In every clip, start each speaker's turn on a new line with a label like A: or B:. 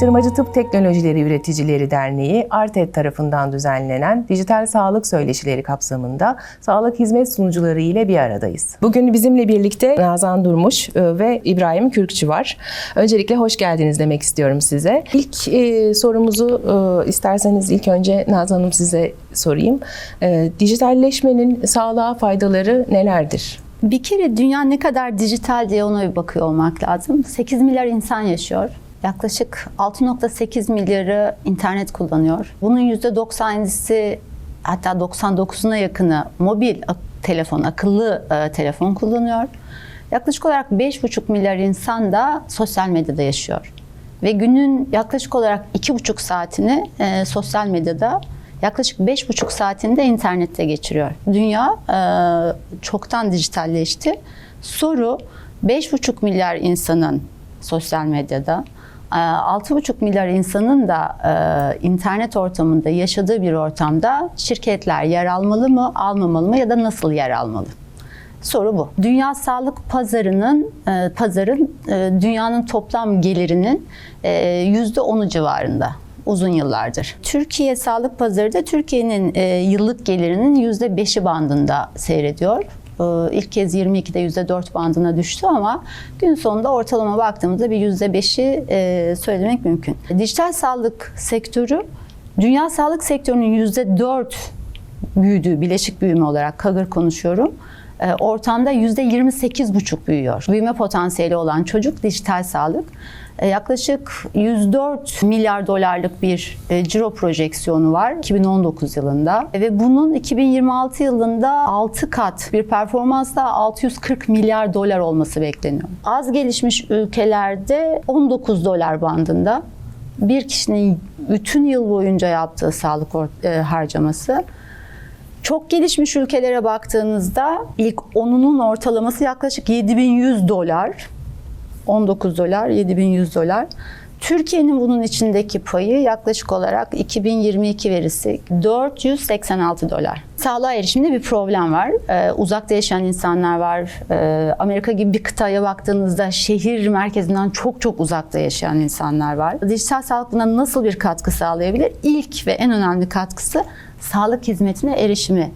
A: Araştırmacı Tıp Teknolojileri Üreticileri Derneği, ARTED tarafından düzenlenen Dijital Sağlık Söyleşileri kapsamında sağlık hizmet sunucuları ile bir aradayız. Bugün bizimle birlikte Nazan Durmuş e, ve İbrahim Kürkçü var. Öncelikle hoş geldiniz demek istiyorum size. İlk e, sorumuzu e, isterseniz ilk önce Nazan Hanım size sorayım. E, dijitalleşmenin sağlığa faydaları nelerdir?
B: Bir kere dünya ne kadar dijital diye ona bir bakıyor olmak lazım. 8 milyar insan yaşıyor. Yaklaşık 6.8 milyarı internet kullanıyor. Bunun %97'si hatta 99'una yakını mobil telefon, akıllı e, telefon kullanıyor. Yaklaşık olarak 5,5 milyar insan da sosyal medyada yaşıyor. Ve günün yaklaşık olarak 2,5 saatini e, sosyal medyada yaklaşık 5,5 saatini de internette geçiriyor. Dünya e, çoktan dijitalleşti. Soru 5,5 milyar insanın sosyal medyada, 6,5 milyar insanın da e, internet ortamında yaşadığı bir ortamda şirketler yer almalı mı, almamalı mı ya da nasıl yer almalı? Soru bu. Dünya sağlık pazarının e, pazarın e, dünyanın toplam gelirinin e, yüzde onu civarında uzun yıllardır. Türkiye sağlık pazarı da Türkiye'nin yıllık gelirinin yüzde beşi bandında seyrediyor. E, İlk kez 22'de yüzde dört bandına düştü ama gün sonunda ortalama baktığımızda bir yüzde beşi e, söylemek mümkün. Dijital sağlık sektörü dünya sağlık sektörünün yüzde dört büyüdüğü bileşik büyüme olarak KAGR konuşuyorum. E, Ortamda yüzde 28,5 büyüyor. Büyüme potansiyeli olan çocuk dijital sağlık. E, Yaklaşık 104 milyar dolarlık bir e, ciro projeksiyonu var 2019 yılında ve bunun 2026 yılında 6 kat bir performansla 640 milyar dolar olması bekleniyor. Az gelişmiş ülkelerde 19 dolar bandında bir kişinin bütün yıl boyunca yaptığı sağlık e, harcaması çok gelişmiş ülkelere baktığınızda ilk onunun ortalaması yaklaşık 7100 dolar. 19 dolar, 7100 dolar. Türkiye'nin bunun içindeki payı yaklaşık olarak 2022 verisi 486 dolar. Sağlığa erişimde bir problem var. Ee, uzakta yaşayan insanlar var. Ee, Amerika gibi bir kıtaya baktığınızda şehir merkezinden çok çok uzakta yaşayan insanlar var. Dijital sağlık buna nasıl bir katkı sağlayabilir? İlk ve en önemli katkısı sağlık hizmetine erişimi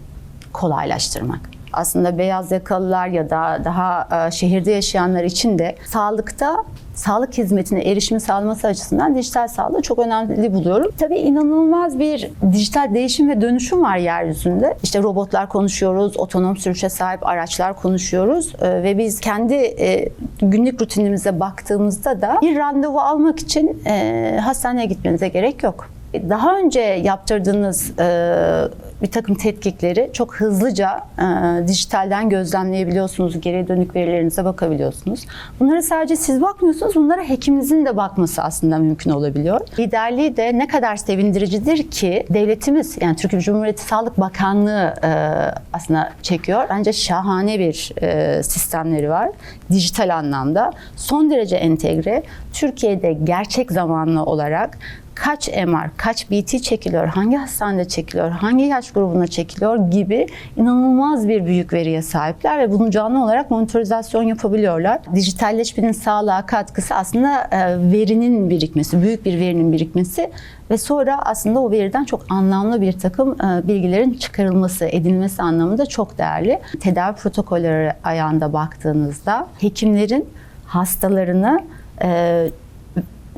B: kolaylaştırmak. Aslında beyaz yakalılar ya da daha e, şehirde yaşayanlar için de sağlıkta sağlık hizmetine erişimi sağlaması açısından dijital sağlığı çok önemli buluyorum. Tabii inanılmaz bir dijital değişim ve dönüşüm var yeryüzünde. İşte robotlar konuşuyoruz, otonom sürüşe sahip araçlar konuşuyoruz E, ve biz kendi e, günlük rutinimize baktığımızda da bir randevu almak için hastaneye gitmenize gerek yok. Daha önce yaptırdığınız bir takım tetkikleri çok hızlıca e, dijitalden gözlemleyebiliyorsunuz. Geri dönük verilerinize bakabiliyorsunuz. Bunlara sadece siz bakmıyorsunuz. Bunlara hekiminizin de bakması aslında mümkün olabiliyor. Liderliği de ne kadar sevindiricidir ki devletimiz yani Türkiye Cumhuriyeti Sağlık Bakanlığı e, aslında çekiyor. Bence şahane bir e, sistemleri var. Dijital anlamda son derece entegre. Türkiye'de gerçek zamanlı olarak kaç MR, kaç BT çekiliyor, hangi hastanede çekiliyor, hangi yaş grubuna çekiliyor gibi inanılmaz bir büyük veriye sahipler ve bunu canlı olarak monitorizasyon yapabiliyorlar. Dijitalleşmenin sağlığa katkısı aslında e, verinin birikmesi, büyük bir verinin birikmesi ve sonra aslında o veriden çok anlamlı bir takım e, bilgilerin çıkarılması, edilmesi anlamında çok değerli. Tedavi protokolleri ayağında baktığınızda hekimlerin hastalarını e,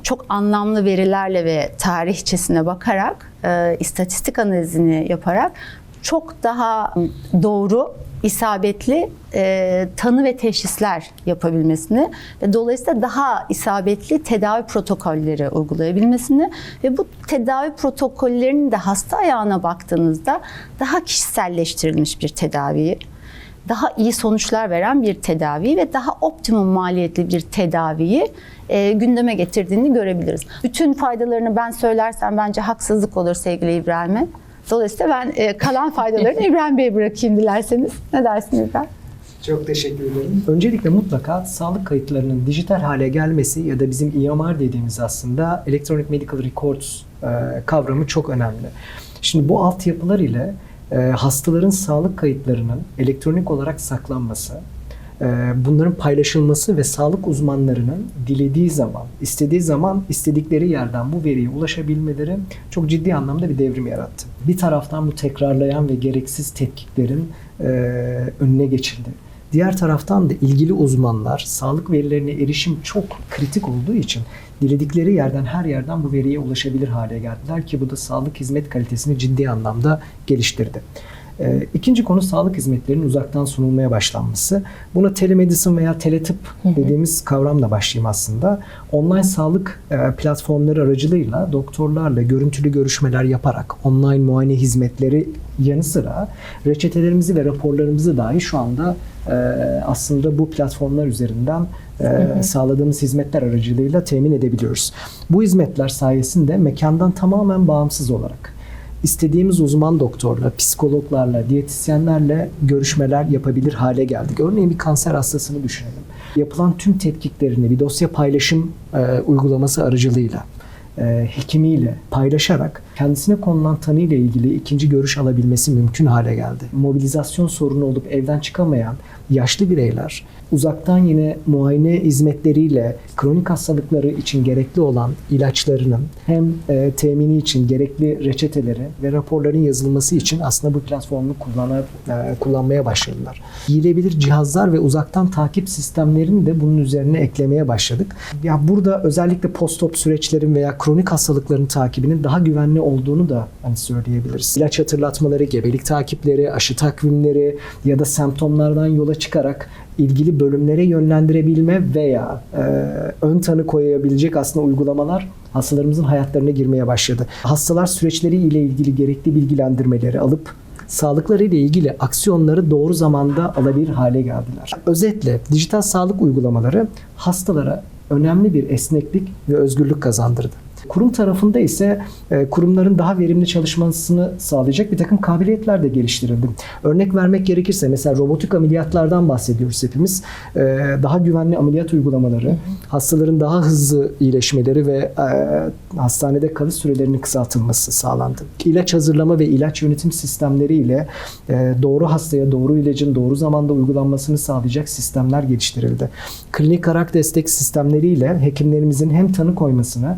B: çok anlamlı verilerle ve tarihçesine bakarak, e, istatistik analizini yaparak çok daha doğru, isabetli e, tanı ve teşhisler yapabilmesini ve dolayısıyla daha isabetli tedavi protokolleri uygulayabilmesini ve bu tedavi protokollerinin de hasta ayağına baktığınızda daha kişiselleştirilmiş bir tedaviyi daha iyi sonuçlar veren bir tedavi ve daha optimum maliyetli bir tedaviyi e, gündeme getirdiğini görebiliriz. Bütün faydalarını ben söylersem bence haksızlık olur sevgili İbrahim'e. Dolayısıyla ben e, kalan faydalarını İbrahim Bey'e bırakayım dilerseniz. Ne dersin İbrahim?
C: Çok teşekkür ederim. Öncelikle mutlaka sağlık kayıtlarının dijital hale gelmesi ya da bizim EMR dediğimiz aslında Electronic Medical Records e, kavramı çok önemli. Şimdi bu altyapılar ile e, hastaların sağlık kayıtlarının elektronik olarak saklanması e, bunların paylaşılması ve sağlık uzmanlarının dilediği zaman, istediği zaman istedikleri yerden bu veriye ulaşabilmeleri çok ciddi anlamda bir devrim yarattı. Bir taraftan bu tekrarlayan ve gereksiz tetkiklerin e, önüne geçildi. Diğer taraftan da ilgili uzmanlar sağlık verilerine erişim çok kritik olduğu için diledikleri yerden her yerden bu veriye ulaşabilir hale geldiler ki bu da sağlık hizmet kalitesini ciddi anlamda geliştirdi. Ee, İkinci konu sağlık hizmetlerinin uzaktan sunulmaya başlanması. Buna telemedicine veya teletıp dediğimiz kavramla başlayayım aslında. Online sağlık e, platformları aracılığıyla doktorlarla görüntülü görüşmeler yaparak online muayene hizmetleri yanı sıra reçetelerimizi ve raporlarımızı dahi şu anda e, aslında bu platformlar üzerinden e, sağladığımız hizmetler aracılığıyla temin edebiliyoruz. Bu hizmetler sayesinde mekandan tamamen bağımsız olarak istediğimiz uzman doktorla, psikologlarla, diyetisyenlerle görüşmeler yapabilir hale geldik. Örneğin bir kanser hastasını düşünelim. Yapılan tüm tetkiklerini bir dosya paylaşım e, uygulaması aracılığıyla e, hekimiyle paylaşarak kendisine konulan tanı ile ilgili ikinci görüş alabilmesi mümkün hale geldi. Mobilizasyon sorunu olup evden çıkamayan yaşlı bireyler uzaktan yine muayene hizmetleriyle kronik hastalıkları için gerekli olan ilaçlarının hem e, temini için gerekli reçeteleri ve raporların yazılması için aslında bu platformu kullana, e, kullanmaya başladılar. Giyilebilir cihazlar ve uzaktan takip sistemlerini de bunun üzerine eklemeye başladık. Ya burada özellikle post-op süreçlerin veya kronik hastalıkların takibinin daha güvenli olduğunu da hani söyleyebiliriz. İlaç hatırlatmaları, gebelik takipleri, aşı takvimleri ya da semptomlardan yola çıkarak ilgili bölümlere yönlendirebilme veya e, ön tanı koyabilecek aslında uygulamalar hastalarımızın hayatlarına girmeye başladı. Hastalar süreçleri ile ilgili gerekli bilgilendirmeleri alıp sağlıkları ile ilgili aksiyonları doğru zamanda alabilir hale geldiler. Özetle dijital sağlık uygulamaları hastalara önemli bir esneklik ve özgürlük kazandırdı. Kurum tarafında ise e, kurumların daha verimli çalışmasını sağlayacak bir takım kabiliyetler de geliştirildi. Örnek vermek gerekirse mesela robotik ameliyatlardan bahsediyoruz hepimiz. E, Daha güvenli ameliyat uygulamaları, hastaların daha hızlı iyileşmeleri ve e, hastanede kalış sürelerinin kısaltılması sağlandı. İlaç hazırlama ve ilaç yönetim sistemleriyle doğru hastaya doğru ilacın doğru zamanda uygulanmasını sağlayacak sistemler geliştirildi. Klinik arak destek sistemleriyle hekimlerimizin hem tanı koymasını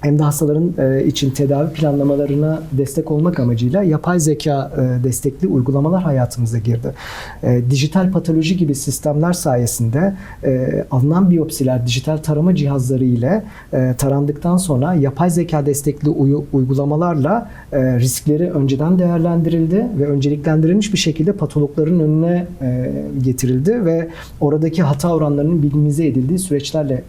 C: hem de hastaların e, için tedavi planlamalarına destek olmak amacıyla yapay zeka e, destekli uygulamalar hayatımıza girdi. E, Dijital patoloji gibi sistemler sayesinde alınan biyopsiler dijital tarama cihazları ile tarandıktan sonra yapay zeka destekli uygulamalarla riskleri önceden değerlendirildi ve önceliklendirilmiş bir şekilde patologların önüne getirildi ve oradaki hata oranlarının minimize edildiği süreçlerle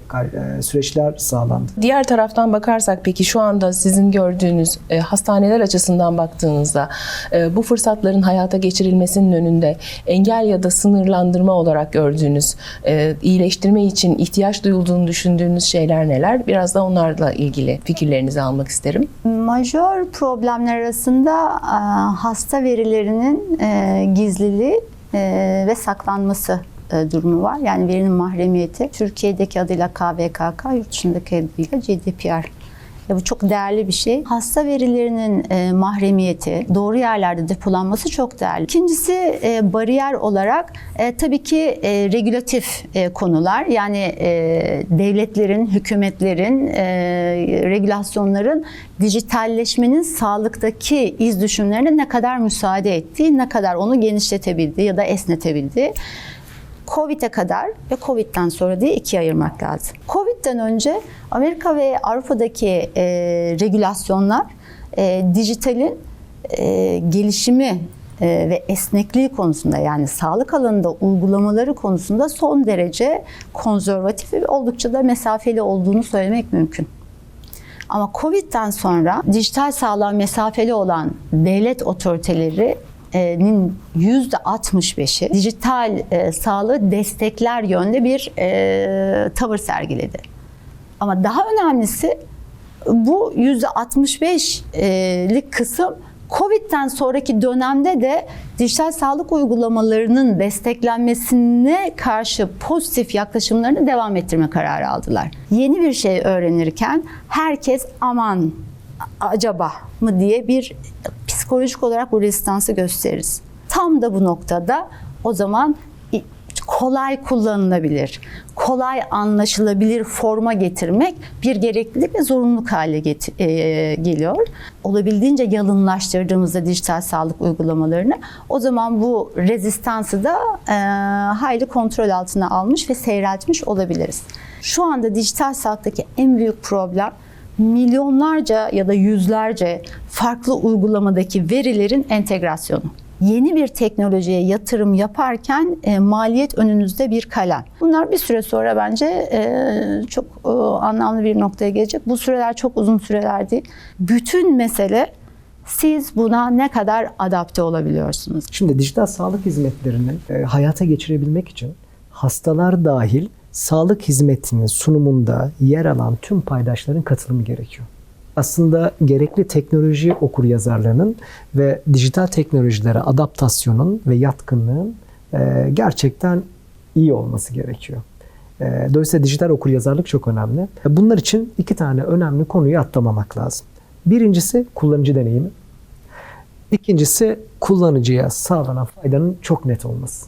C: süreçler sağlandı.
A: Diğer taraftan bakarsak peki şu anda sizin gördüğünüz e, hastaneler açısından baktığınızda e, bu fırsatların hayata geçirilmesinin önünde engel ya da sınırlandırma olarak gördüğünüz e, iyileştirme için ihtiyaç duyulduğunu düşündüğünüz şeyler neler? Biraz da onlarla ilgili fikirlerinizi almak isterim.
B: Majör problemler arasında e, hasta verilerinin e, gizliliği e, ve saklanması e, durumu var. Yani verinin mahremiyeti. Türkiye'deki adıyla KVKK, yurt dışındaki adıyla GDPR. Ya bu çok değerli bir şey. Hasta verilerinin e, mahremiyeti, doğru yerlerde depolanması çok değerli. İkincisi e, bariyer olarak e, tabii ki e, regülatif e, konular. Yani e, devletlerin, hükümetlerin, e, regülasyonların dijitalleşmenin sağlıktaki iz düşümlerine ne kadar müsaade ettiği, ne kadar onu genişletebildiği ya da esnetebildiği. Covid'e kadar ve Covid'den sonra diye ikiye ayırmak lazım. Covid'den önce Amerika ve Avrupa'daki e, regülasyonlar e, dijitalin e, gelişimi e, ve esnekliği konusunda yani sağlık alanında uygulamaları konusunda son derece konservatif ve oldukça da mesafeli olduğunu söylemek mümkün. Ama Covid'den sonra dijital sağlığa mesafeli olan devlet otoritelerinin %65'i dijital e, sağlığı destekler yönde bir e, tavır sergiledi. Ama daha önemlisi bu %65'lik kısım Covid'den sonraki dönemde de dijital sağlık uygulamalarının desteklenmesine karşı pozitif yaklaşımlarını devam ettirme kararı aldılar. Yeni bir şey öğrenirken herkes aman acaba mı diye bir psikolojik olarak bu rezistansı gösteririz. Tam da bu noktada o zaman kolay kullanılabilir, kolay anlaşılabilir forma getirmek bir gereklilik ve zorunluluk hale get- e, geliyor. Olabildiğince yalınlaştırdığımızda dijital sağlık uygulamalarını o zaman bu rezistansı da e, hayli kontrol altına almış ve seyreltmiş olabiliriz. Şu anda dijital sağlıktaki en büyük problem milyonlarca ya da yüzlerce farklı uygulamadaki verilerin entegrasyonu. Yeni bir teknolojiye yatırım yaparken e, maliyet önünüzde bir kalem. Bunlar bir süre sonra bence e, çok e, anlamlı bir noktaya gelecek. Bu süreler çok uzun süreler değil. Bütün mesele siz buna ne kadar adapte olabiliyorsunuz?
C: Şimdi dijital sağlık hizmetlerini e, hayata geçirebilmek için hastalar dahil sağlık hizmetinin sunumunda yer alan tüm paydaşların katılımı gerekiyor. Aslında gerekli teknoloji okur yazarlarının ve dijital teknolojilere adaptasyonun ve yatkınlığın e, gerçekten iyi olması gerekiyor. E, Dolayısıyla dijital okur yazarlık çok önemli. Bunlar için iki tane önemli konuyu atlamamak lazım. Birincisi kullanıcı deneyimi. İkincisi kullanıcıya sağlanan faydanın çok net olması.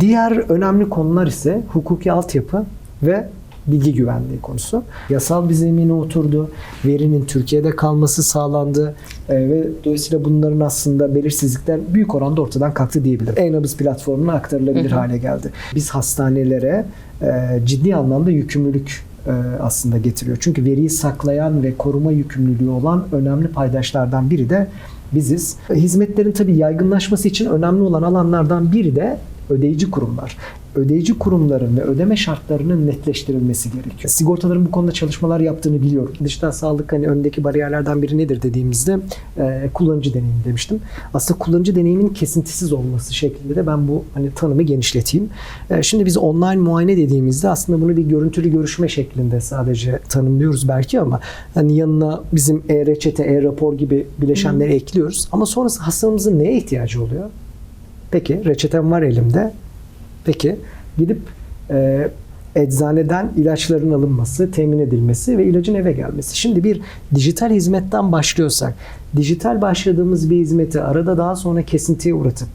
C: Diğer önemli konular ise hukuki altyapı ve bilgi güvenliği konusu. Yasal bir zemine oturdu. Verinin Türkiye'de kalması sağlandı. Ee, ve dolayısıyla bunların aslında belirsizlikler büyük oranda ortadan kalktı diyebilirim. E-nabız platformuna aktarılabilir hale geldi. Biz hastanelere e, ciddi anlamda yükümlülük e, aslında getiriyor. Çünkü veriyi saklayan ve koruma yükümlülüğü olan önemli paydaşlardan biri de biziz. Hizmetlerin tabii yaygınlaşması için önemli olan alanlardan biri de ödeyici kurumlar. Ödeyici kurumların ve ödeme şartlarının netleştirilmesi gerekiyor. Sigortaların bu konuda çalışmalar yaptığını biliyorum. Dijital sağlık hani öndeki bariyerlerden biri nedir dediğimizde e, kullanıcı deneyimi demiştim. Aslında kullanıcı deneyimin kesintisiz olması şeklinde de ben bu hani tanımı genişleteyim. E, şimdi biz online muayene dediğimizde aslında bunu bir görüntülü görüşme şeklinde sadece tanımlıyoruz belki ama hani yanına bizim e-reçete, e-rapor gibi bileşenleri ekliyoruz. Ama sonrası hastamızın neye ihtiyacı oluyor? Peki reçetem var elimde. Peki gidip e, eczaneden ilaçların alınması, temin edilmesi ve ilacın eve gelmesi. Şimdi bir dijital hizmetten başlıyorsak, dijital başladığımız bir hizmeti arada daha sonra kesintiye uğratıp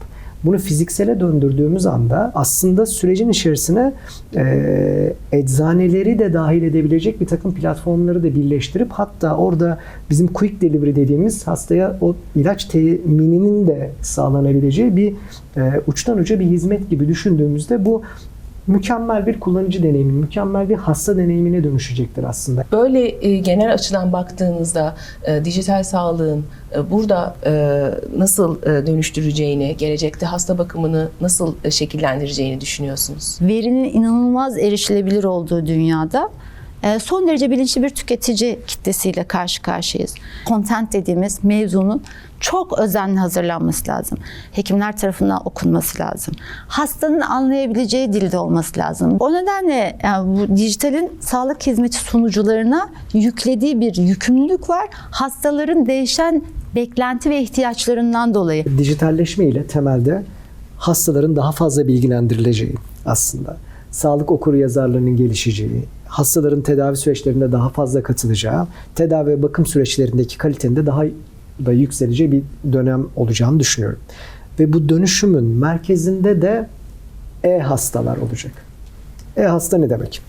C: bunu fiziksele döndürdüğümüz anda aslında sürecin içerisine e, eczaneleri de dahil edebilecek bir takım platformları da birleştirip hatta orada bizim quick delivery dediğimiz hastaya o ilaç temininin de sağlanabileceği bir e, uçtan uca bir hizmet gibi düşündüğümüzde bu mükemmel bir kullanıcı deneyimi, mükemmel bir hasta deneyimine dönüşecektir aslında.
A: Böyle e, genel açıdan baktığınızda e, dijital sağlığın e, burada e, nasıl e, dönüştüreceğini, gelecekte hasta bakımını nasıl e, şekillendireceğini düşünüyorsunuz?
B: verinin inanılmaz erişilebilir olduğu dünyada son derece bilinçli bir tüketici kitlesiyle karşı karşıyayız. Content dediğimiz mevzunun çok özenli hazırlanması lazım. Hekimler tarafından okunması lazım. Hastanın anlayabileceği dilde olması lazım. O nedenle yani bu dijitalin sağlık hizmeti sunucularına yüklediği bir yükümlülük var. Hastaların değişen beklenti ve ihtiyaçlarından dolayı.
C: Dijitalleşme ile temelde hastaların daha fazla bilgilendirileceği aslında. Sağlık okuru yazarlarının gelişeceği, hastaların tedavi süreçlerinde daha fazla katılacağı, tedavi ve bakım süreçlerindeki kalitenin de daha da yükseleceği bir dönem olacağını düşünüyorum. Ve bu dönüşümün merkezinde de e-hastalar olacak. E-hasta ne demek?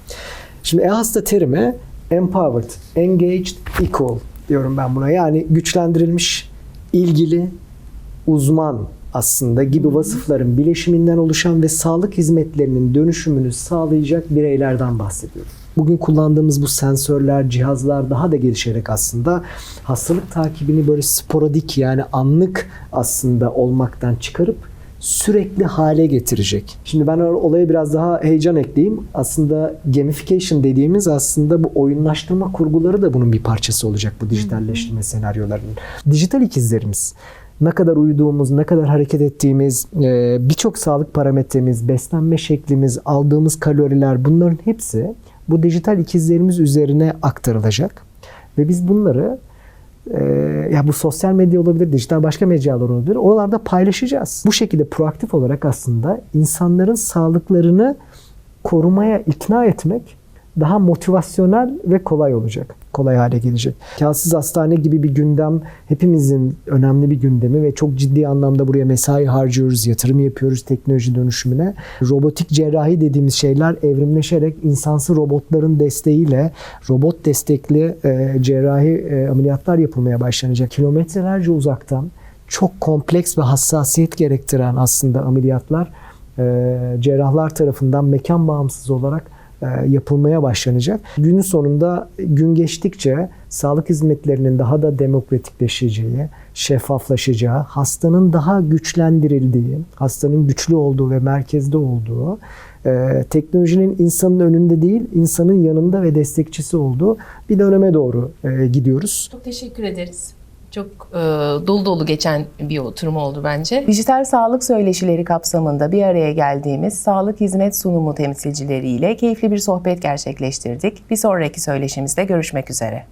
C: Şimdi e-hasta terimi empowered, engaged, equal diyorum ben buna. Yani güçlendirilmiş, ilgili, uzman aslında gibi vasıfların bileşiminden oluşan ve sağlık hizmetlerinin dönüşümünü sağlayacak bireylerden bahsediyorum. Bugün kullandığımız bu sensörler, cihazlar daha da gelişerek aslında hastalık takibini böyle sporadik yani anlık aslında olmaktan çıkarıp sürekli hale getirecek. Şimdi ben olaya biraz daha heyecan ekleyeyim. Aslında gamification dediğimiz aslında bu oyunlaştırma kurguları da bunun bir parçası olacak bu dijitalleştirme senaryolarının. Dijital ikizlerimiz ne kadar uyuduğumuz, ne kadar hareket ettiğimiz, e, birçok sağlık parametremiz, beslenme şeklimiz, aldığımız kaloriler bunların hepsi bu dijital ikizlerimiz üzerine aktarılacak. Ve biz bunları e, ya bu sosyal medya olabilir, dijital başka mecralar olabilir. Oralarda paylaşacağız. Bu şekilde proaktif olarak aslında insanların sağlıklarını korumaya ikna etmek daha motivasyonel ve kolay olacak. Kolay hale gelecek. Kağıtsız hastane gibi bir gündem hepimizin önemli bir gündemi ve çok ciddi anlamda buraya mesai harcıyoruz, yatırım yapıyoruz teknoloji dönüşümüne. Robotik cerrahi dediğimiz şeyler evrimleşerek insansı robotların desteğiyle robot destekli e, cerrahi e, ameliyatlar yapılmaya başlanacak. Kilometrelerce uzaktan çok kompleks ve hassasiyet gerektiren aslında ameliyatlar e, cerrahlar tarafından mekan bağımsız olarak yapılmaya başlanacak. Günün sonunda gün geçtikçe sağlık hizmetlerinin daha da demokratikleşeceği, şeffaflaşacağı, hastanın daha güçlendirildiği, hastanın güçlü olduğu ve merkezde olduğu, e, teknolojinin insanın önünde değil, insanın yanında ve destekçisi olduğu bir döneme doğru e, gidiyoruz.
A: Çok teşekkür ederiz. Çok e, dolu dolu geçen bir oturum oldu bence. Dijital sağlık söyleşileri kapsamında bir araya geldiğimiz sağlık hizmet sunumu temsilcileriyle keyifli bir sohbet gerçekleştirdik. Bir sonraki söyleşimizde görüşmek üzere.